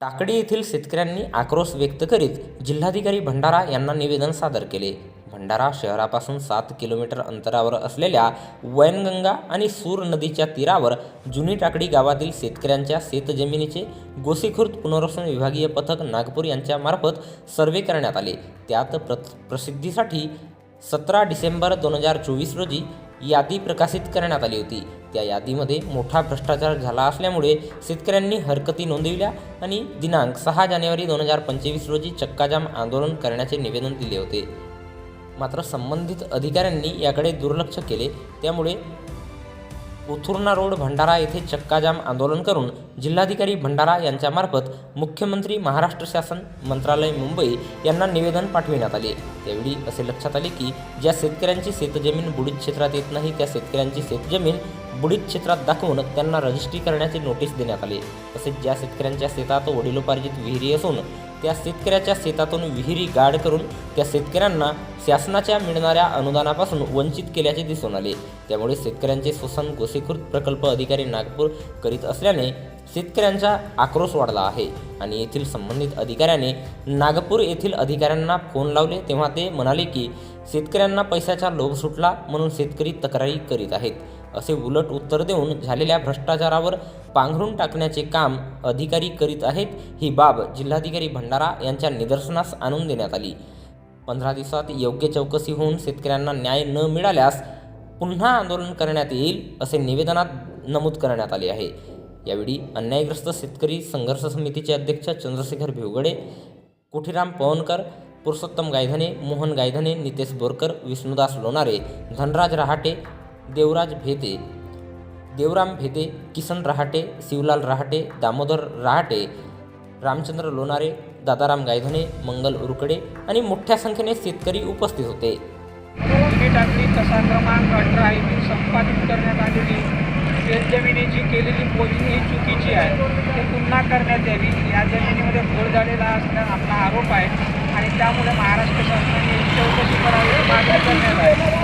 टाकडी येथील शेतकऱ्यांनी आक्रोश व्यक्त करीत जिल्हाधिकारी भंडारा यांना निवेदन सादर केले. भंडारा शहरापासून सात किलोमीटर अंतरावर असलेल्या वैनगंगा आणि सूर नदीच्या तीरावर जुनी टाकडी गावातील शेतकऱ्यांच्या शेतजमिनीचे गोसीखुर्द पुनर्वसन विभागीय पथक नागपूर यांच्यामार्फत सर्वे करण्यात आले. त्यात प्र प्रसिद्धीसाठी सतरा डिसेंबर दोन हजार चोवीस रोजी यादी प्रकाशित करण्यात आली होती. त्या यादीमध्ये मोठा भ्रष्टाचार झाला असल्यामुळे शेतकऱ्यांनी हरकती नोंदविल्या आणि दिनांक सहा जानेवारी दोन हजार पंचवीस रोजी चक्काजाम आंदोलन करण्याचे निवेदन दिले होते. मात्र संबंधित अधिकाऱ्यांनी याकडे दुर्लक्ष केले. त्यामुळे उथुर्णा रोड भंडारा येथे चक्काजाम आंदोलन करून जिल्हाधिकारी भंडारा यांच्यामार्फत मुख्यमंत्री महाराष्ट्र शासन मंत्रालय मुंबई यांना निवेदन पाठविण्यात आले. त्यावेळी असे लक्षात आले की ज्या शेतकऱ्यांची शेतजमीन बुडीत क्षेत्रात येत नाही त्या शेतकऱ्यांची शेतजमीन बुडीत क्षेत्रात दाखवून त्यांना रजिस्ट्री करण्याचे नोटीस देण्यात आले. तसेच ज्या शेतकऱ्यांच्या शेतात वडिलोपार्जित विहिरी असून त्या शेतकऱ्याच्या शेतातून विहिरी गाड करून त्या शेतकऱ्यांना शासनाच्या मिळणाऱ्या अनुदानापासून वंचित केल्याचे दिसून आले. त्यामुळे शेतकऱ्यांचे शोषण गोसेकृत प्रकल्प अधिकारी नागपूर करीत असल्याने शेतकऱ्यांचा आक्रोश वाढला आहे आणि येथील संबंधित अधिकाऱ्याने नागपूर येथील अधिकाऱ्यांना फोन लावले तेव्हा ते म्हणाले की शेतकऱ्यांना पैशाचा लोभ सुटला म्हणून शेतकरी तक्रारी करीत आहेत. असे उलट उत्तर देऊन झालेल्या भ्रष्टाचारावर पांघरून टाकण्याचे काम अधिकारी करीत आहेत ही बाब जिल्हाधिकारी भंडारा यांच्या निदर्शनास आणून देण्यात आली. पंधरा दिवसात योग्य चौकशी होऊन शेतकऱ्यांना न्याय न मिळाल्यास पुन्हा आंदोलन करण्यात येईल असे निवेदनात नमूद करण्यात आले आहे. यावेळी अन्यायग्रस्त शेतकरी संघर्ष समितीचे अध्यक्ष चंद्रशेखर भिवगडे कुठीराम पवनकर पुरुषोत्तम गायधने मोहन गायधने नितेश बोरकर विष्णुदास लोणारे धनराज रहाटे देवराज भेते देवराम भेते किसन रहाटे शिवलाल रहाटे दामोदर रहाटे रामचंद्र लोणारे दादाराम गायधने मंगल उरकडे आणि मोठ्या संख्येने शेतकरी उपस्थित होते. तुम्ही टाकली कसा क्रमांक अठरा येथील संपादित करण्यात आलेली शेतजमिनीची केलेली मोजणी ही चुकीची आहे. ते पुन्हा करण्यात यावी. या जमिनीमध्ये घोळ झालेला असल्या आपला आरोप आहे आणि त्यामुळे महाराष्ट्र शासनाने चौकशी करावी मागणी करण्यात आहे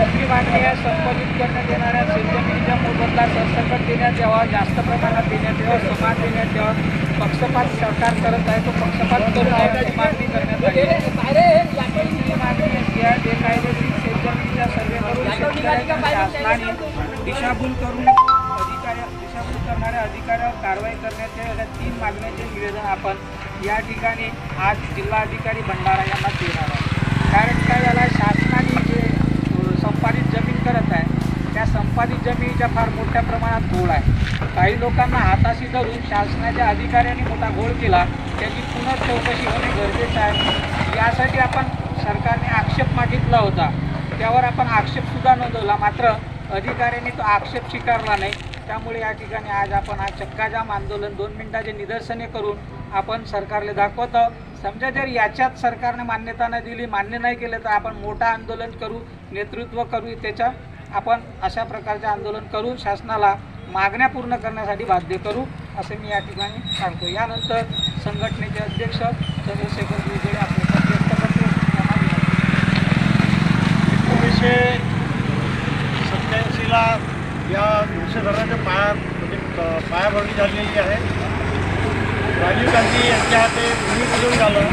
दुसरी मागणी आहे संपादित करण्यात येणाऱ्या शेतजमिनीच्या मोबदला सरसकट देण्यात यावा जास्त प्रमाणात देण्यात यावा समान देण्यात यावा. पक्षपात सरकार करत आहे तो पक्षपात करून नये अशी मागणी करण्यात आली. मागणी अशी आहे बेकायदेशीर सर्वे करून शासनाने दिशाभूल करून अधिकाऱ्या दिशाभूल करणाऱ्या अधिकाऱ्यावर कारवाई करण्याचे तीन मागण्याचे निवेदन आपण या ठिकाणी आज जिल्हाधिकारी भंडारा यांना देणार आहोत. कारण काय झालं आहे शासनाने जे अ, संपादित जमीन करत आहे त्या संपादित जमिनीच्या फार मोठ्या प्रमाणात घोळ आहे. काही लोकांना हाताशी धरून शासनाच्या अधिकाऱ्यांनी मोठा घोळ केला. त्याची चौकशी होणे गरजेचं आहे. यासाठी आपण सरकारने आक्षेप मागितला होता. त्यावर आपण आक्षेपसुद्धा नोंदवला. मात्र अधिकाऱ्यांनी तो आक्षेप स्वीकारला नाही. त्यामुळे या ठिकाणी आज आपण आज चक्काजाम आंदोलन दोन मिनिटाचे निदर्शने करून आपण सरकारला दाखवतो. समजा जर याच्यात सरकारने मान्यता नाही दिली मान्य नाही केलं तर आपण मोठं आंदोलन करू नेतृत्व करू त्याच्या आपण अशा प्रकारचे आंदोलन करू शासनाला मागण्या पूर्ण करण्यासाठी बाध्य करू असे मी या ठिकाणी सांगतो यानंतर संघटनेचे अध्यक्ष चंद्रशेखर विजय आपले व्यक्त एकोणीसशे सत्याऐंशीला या वृक्षधराच्या पाया म्हणजे पायाभरणी झालेली आहे राजीव गांधी यांच्या हाते भूमिपूजन झालं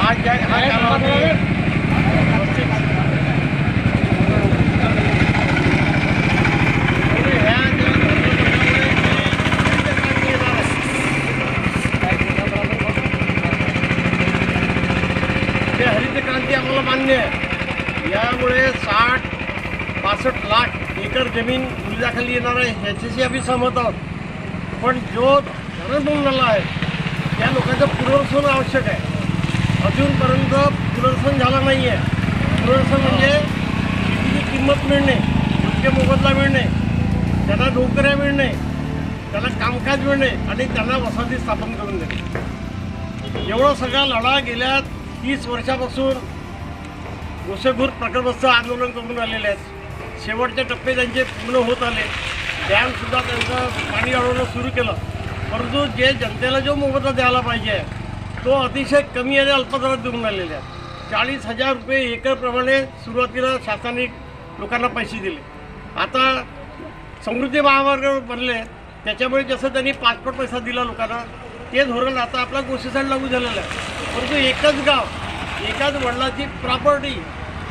आज ज्या हा कालावधी पस्तीस- म्हणजे ह्या ज्या धर्मपत्रामुळे जे काढण्यात येणार आहे, ते हरित क्रांती आम्हाला मान्य आहे यामुळे साठ पासष्ट लाख एकर जमीन उलिदाखाली येणार आहे ह्याच्याशी आम्ही सहमत आहोत. पण जो धरण बनून झाला आहे त्या लोकांचं पुनर्वसन आवश्यक आहे. अजूनपर्यंत पुनर्वसन झालं नाही आहे पुनर्वसन म्हणजे शेतीची किंमत मिळणे योग्य मोबदला मिळणे त्यांना नोकऱ्या मिळणे त्यांना कामकाज मिळणे आणि त्यांना वसाहती स्थापन करून देणे. एवढा सगळा लढा गेल्या तीस वर्षापासून गोसेखूर प्रकल्पस्थ आंदोलन करून आलेले आहेत. शेवटचे टप्पे त्यांचे पूर्ण होत आले. डॅमसुद्धा त्यांचं पाणी अडवणं सुरू केलं. परंतु जे जनतेला जो मोबदला द्यायला पाहिजे तो अतिशय कमी आणि अल्पदरात देऊन आलेले आहेत. चाळीस हजार रुपये एकरप्रमाणे सुरुवातीला शासनाने लोकांना पैसे दिले. आता समृद्धी महामार्ग बनले त्याच्यामुळे जसं त्यांनी पाचपट पैसा दिला लोकांना ते धोरण आता आपल्या गोष्टीसाठी लागू झालेलं आहे. परंतु एकच गाव एकाच वडिलाची प्रॉपर्टी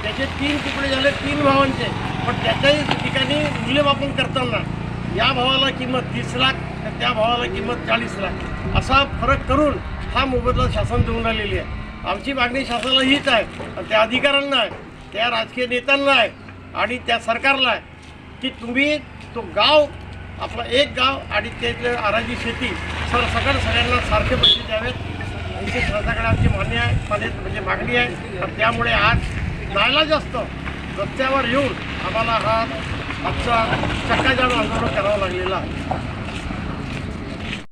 त्याचे तीन तुकडे झाले तीन भावांचे. पण त्याच्याही ठिकाणी मूल्यमापन करताना या भावाला किंमत तीस लाख तर त्या भावाला किंमत चाळीस लाख. असा फरक करून हा मोबदला शासन देऊन राहिलेली आहे. आमची मागणी शासनाला हीच आहे आणि त्या अधिकाऱ्यांना आहे त्या राजकीय नेत्यांना आहे आणि त्या सरकारला आहे की तुम्ही तो गाव आपला एक गाव आणि त्यातलं आराजी शेती सर सगळं सगळ्यांना सारखे पैसे द्यावेत. आमची सरकारकडे आमची मान्य आहे मान्य म्हणजे मागणी आहे. तर त्यामुळे आज नायला जास्त. रस्त्यावर येऊन आम्हाला हा आमचा चक्काजाम आंदोलन करावं लागलेला